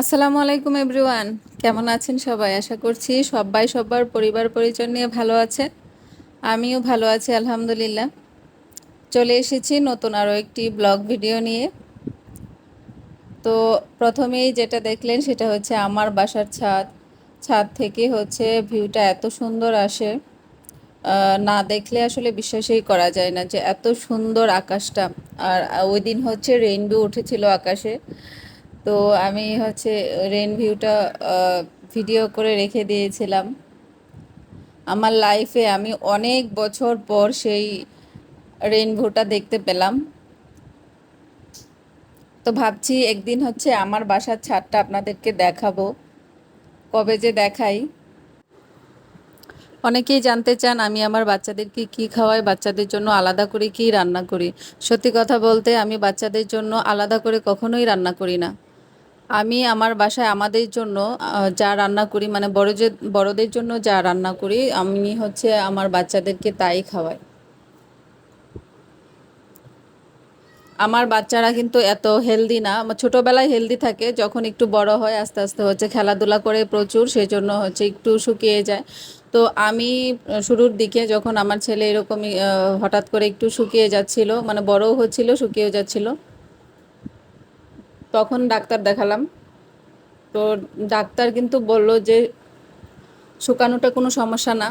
আসসালামু আলাইকুম এভরিওয়ান। কেমন আছেন সবাই? আশা করছি সবাই সবার পরিবার পরিজন নিয়ে ভালো আছে আমিও ভালো আছি, আলহামদুলিল্লাহ। চলে এসেছি নতুন আরও একটি ব্লগ ভিডিও নিয়ে। তো প্রথমেই যেটা দেখলেন সেটা হচ্ছে আমার বাসার ছাদ। ছাদ থেকে হচ্ছে ভিউটা এত সুন্দর আসে। না দেখলে আসলে বিশ্বাসই করা যায় না যে এত সুন্দর আকাশটা। আর ওই দিন হচ্ছে রেইনবো উঠেছিল আকাশে। তো আমি হচ্ছে রেন ভিউটা ভিডিও করে রেখে দিয়েছিলাম। আমার লাইফে আমি অনেক বছর পর সেই রেইনবোটা দেখতে পেলাম। তো ভাবছি একদিন হচ্ছে আমার বাসার ছাদটা আপনাদেরকে দেখাবো, কবে যে দেখাই। অনেকেই জানতে চান আমি আমার বাচ্চাদেরকে কি খাওয়াই, বাচ্চাদের জন্য আলাদা করে কি রান্না করি। সত্যি কথা বলতে আমি বাচ্চাদের জন্য আলাদা করে কখনোই রান্না করি না। আমি আমার বাসায় আমাদের জন্য যা রান্না করি মানে বড় যে বড়দের জন্য যা রান্না করি, আমি হচ্ছে আমার বাচ্চাদেরকে তাই খাওয়াই। আমার বাচ্চারা কিন্তু এত হেলদি না, আমার ছোটবেলায় হেলদি থাকে, যখন একটু বড় হয় আস্তে আস্তে হচ্ছে খেলাধুলা করে প্রচুর সেই জন্য হচ্ছে একটু শুকিয়ে যায়। তো আমি শুরুর দিকে যখন আমার ছেলে এরকমই হঠাৎ করে একটু শুকিয়ে যাচ্ছিল মানে বড়ও হচ্ছিল, শুকিয়েও যাচ্ছিল তখন ডাক্তার দেখালাম। তো ডাক্তার কিন্তু বলল যে, শুকানোটা কোনো সমস্যা না।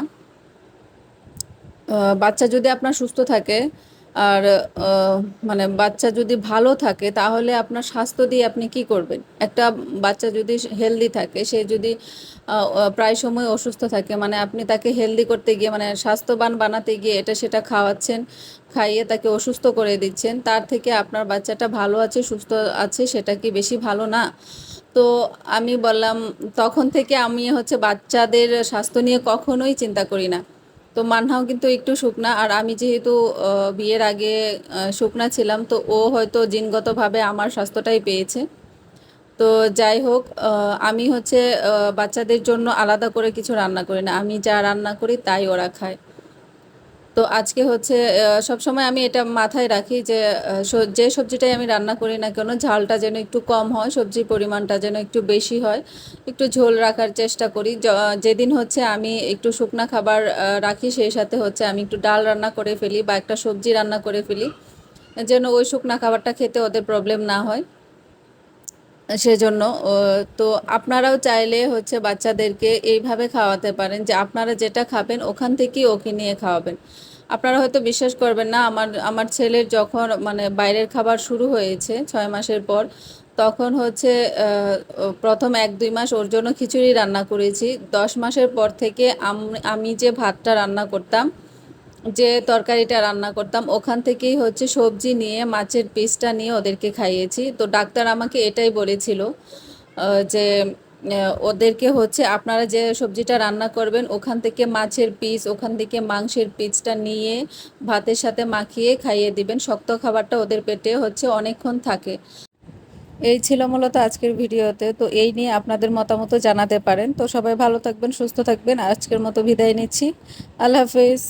বাচ্চা যদি আপনার সুস্থ থাকে আর মানে বাচ্চা যদি ভালো থাকে, তাহলে আপনার স্বাস্থ্য দিয়ে আপনি কি করবেন? একটা বাচ্চা যদি হেলদি থাকে, সে যদি প্রায় সময় অসুস্থ থাকে মানে আপনি তাকে হেলদি করতে গিয়ে মানে স্বাস্থ্যবান বানাতে গিয়ে এটা সেটা খাওয়াচ্ছেন, খাইয়ে তাকে অসুস্থ করে দিচ্ছেন, তার থেকে আপনার বাচ্চাটা ভালো আছে, সুস্থ আছে, সেটা কি বেশি ভালো না? তো আমি বললাম, তখন থেকে আমি হচ্ছে বাচ্চাদের স্বাস্থ্য নিয়ে কখনোই চিন্তা করি না। তো মানহাও কিন্তু একটু শুকনা। আর আমি যেহেতু বিয়ের আগে শুকনা ছিলাম, তো ও হয়তো জিনগতভাবে আমার স্বাস্থ্যটাই পেয়েছে। তো যাই হোক আমি হচ্ছে বাচ্চাদের জন্য আলাদা করে কিছু রান্না করি না। আমি যা রান্না করি তাই ওরা খায়। তো আজকে হচ্ছে সব সময় আমি এটা মাথায় রাখি যে যে সবজিটাই আমি রান্না করি না কেন, ঝালটা যেন একটু কম হয়, সবজির পরিমাণটা যেন একটু বেশি হয়, একটু ঝোল রাখার চেষ্টা করি। যেদিন হচ্ছে আমি একটু শুকনা খাবার রাখি, সেই সাথে হচ্ছে আমি একটু ডাল রান্না করে ফেলি বা একটা সবজি রান্না করে ফেলি, যেন ওই শুকনা খাবারটা খেতে ওদের প্রবলেম না হয়। সেজন্য তো আপনারাও চাইলে হচ্ছে বাচ্চাদেরকে এইভাবে খাওয়াতে পারেন যে আপনারা যেটা খাবেন ওখান থেকেই ওকে নিয়ে খাওয়াবেন। আপনারা হয়তো বিশ্বাস করবেন না, আমার আমার ছেলের যখন মানে বাইরের খাবার শুরু হয়েছে ছয় মাসের পর, তখন হচ্ছে প্রথম এক দুই মাস ওর জন্য খিচুড়ি রান্না করেছি। দশ মাসের পর থেকে আমি যে ভাতটা রান্না করতাম যে তরকারিটা রান্না করতাম, ওখান থেকেই হচ্ছে সবজি নিয়ে, মাছের পিসটা নিয়ে ওদেরকে খাইয়েছি। তো ডাক্তার আমাকে এটাই বলেছিল যে ওদেরকে হচ্ছে আপনারা যে সবজিটা রান্না করবেন, ওখান থেকে মাছের পিস, ওখান থেকে মাংসের পিসটা নিয়ে ভাতের সাথে মাখিয়ে খাইয়ে দিবেন। শক্ত খাবারটা ওদের পেটে হচ্ছে অনেকক্ষণ থাকে। এই ছিল মূলত আজকের ভিডিওতে। তো এই নিয়ে আপনাদের মতামত জানাতে পারেন। তো সবাই ভালো থাকবেন, সুস্থ থাকবেন। আজকের মতো বিদায় নিচ্ছি। আল্লাহ হাফিজ।